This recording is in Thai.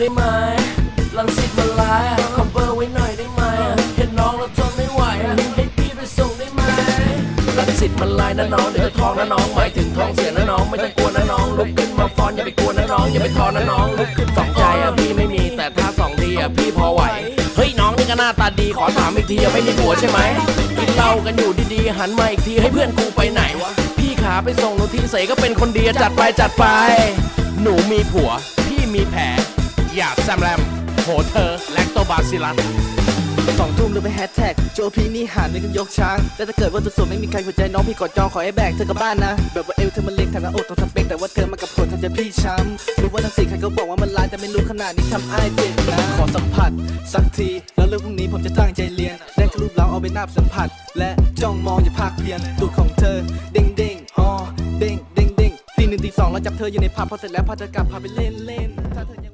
ได้ไหมลังสิตมาลายอะขอเบอร์ไว้หน่อยได้ไหมเห็นน้องแล้วทนไม่ไหวให้พี่ไปส่งได้ไหมลังสิตมาลายนะน้องเดี๋ยวจะท้องนะน้องหมายถึงท้องเสียนะน้องไม่ต้องกลัวนะน้องลุกขึ้นมาฟ้อนอย่าไปกลัวนะน้องอย่าไปท้อนะน้องลุกขึ้นสองใจอะพี่ไม่มีแต่ถ้าสองทีอะพี่พอไหวเฮ้ยน้องนี่ก็หน้าตาดีขอถามอีกทีอะไม่มีผัวใช่ไหมกินเหล้ากันอยู่ดีๆหันมาอีกทีให้เพื่อนกูไปไหนวะพี่ขาไปส่งหนูทีเสก็เป็นคนดีจัดไปจัดไป หนูมีผัวาแซมแรมโหเธอ แลคโตบาซิลัสสองทุ่มหรือไปแฮชแท็กโจพีนี่หาในกันยกช้างแล้วถ้าเกิดว่าตัวสวยไม่มีใครหัวใจน้องพี่กอดจองขอให้แบกเธอกลับบ้านนะ แบบว่าเอวเธอมันเล็กทางหน้าอกต้องทำเป๊กแต่ว่าเธอมากับผลทำใจพี่ช้ำรู้ว่าทั้งสี่ใครก็บอกว่ามันลายแต่ไม่รู้ขนาดนี้ทำอ้ายเจ็บนะขอสัมผัส สักที แล้วเรื่องพรุ่งนี้ผมจะตั้งใจเรียนได้แค่รูปเราเอาไปนับสัมผัส และจ้องมองอย่าภาคเพียนตูดของเธอ เด้งเด้งอ๋อเด้งเด้งเด้งตีหนึ่งตีสองแล้วจับเธออยู่ในผับพอเสร็จแล้วพาเธอกลับพาไปเล่นเล่นถ้าเธอยัง